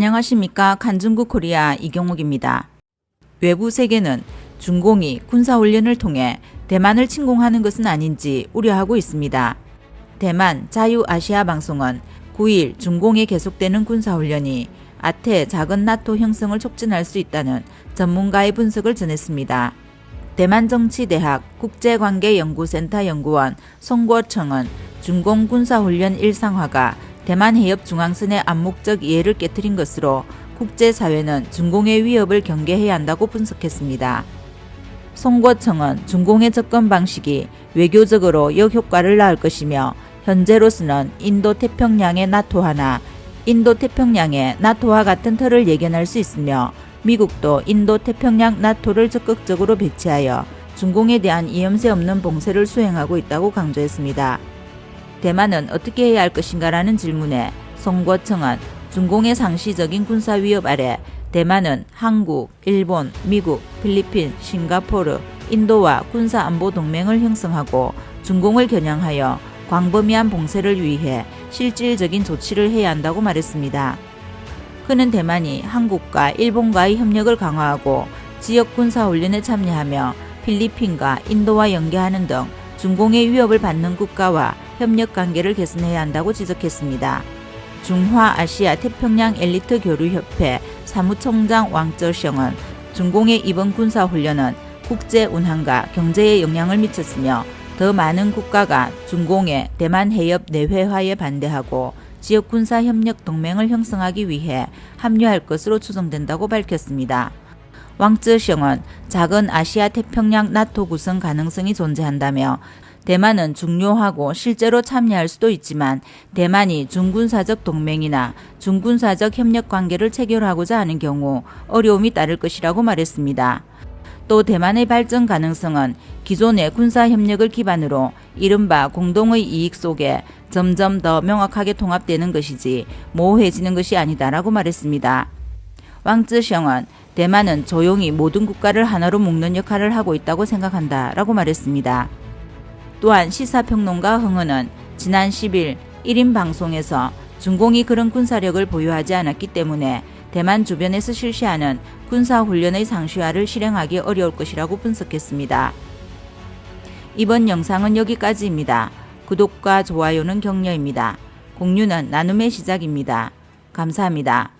안녕하십니까 칸중국 코리아 이경옥입니다. 외부 세계는 중공이 군사훈련을 통해 대만을 침공하는 것은 아닌지 우려하고 있습니다. 대만 자유아시아 방송은 9일 중공에 계속되는 군사훈련이 아태 작은 나토 형성을 촉진할 수 있다는 전문가의 분석을 전했습니다. 대만정치대학 국제관계연구센터 연구원 송구어청은 중공 군사훈련 일상화가 대만 해협 중앙선의 암묵적 이해를 깨뜨린 것으로 국제사회는 중공의 위협을 경계해야 한다고 분석했습니다. 송구어청은 중공의 접근 방식이 외교적으로 역효과를 낳을 것이며 현재로서는 인도 태평양의 나토화나 인도 태평양의 나토와 같은 틀을 예견할 수 있으며 미국도 인도 태평양 나토를 적극적으로 배치하여 중공에 대한 이염새 없는 봉쇄를 수행하고 있다고 강조했습니다. 대만은 어떻게 해야 할 것인가라는 질문에 송구어청은 중공의 상시적인 군사 위협 아래 대만은 한국, 일본, 미국, 필리핀, 싱가포르, 인도와 군사 안보 동맹을 형성하고 중공을 겨냥하여 광범위한 봉쇄를 위해 실질적인 조치를 해야 한다고 말했습니다. 그는 대만이 한국과 일본과의 협력을 강화하고 지역 군사 훈련에 참여하며 필리핀과 인도와 연계하는 등 중공의 위협을 받는 국가와 협력 관계를 개선해야 한다고 지적했습니다. 중화아시아 태평양 엘리트 교류협회 사무총장 왕저성은 중공의 이번 군사훈련은 국제 운항과 경제에 영향을 미쳤으며 더 많은 국가가 중공의 대만 해협 내회화에 반대하고 지역 군사 협력 동맹을 형성하기 위해 합류할 것으로 추정된다고 밝혔습니다. 왕쯔성은 작은 아시아 태평양 나토 구성 가능성이 존재한다며 대만은 중요하고 실제로 참여할 수도 있지만 대만이 중군사적 동맹이나 중군사적 협력 관계를 체결하고자 하는 경우 어려움이 따를 것이라고 말했습니다. 또 대만의 발전 가능성은 기존의 군사 협력을 기반으로 이른바 공동의 이익 속에 점점 더 명확하게 통합되는 것이지 모호해지는 것이 아니다라고 말했습니다. 왕쯔성은 대만은 조용히 모든 국가를 하나로 묶는 역할을 하고 있다고 생각한다라고 말했습니다. 또한 시사평론가 흥은은 지난 10일 1인 방송에서 중공이 그런 군사력을 보유하지 않았기 때문에 대만 주변에서 실시하는 군사훈련의 상시화를 실행하기 어려울 것이라고 분석했습니다. 이번 영상은 여기까지입니다. 구독과 좋아요는 격려입니다. 공유는 나눔의 시작입니다. 감사합니다.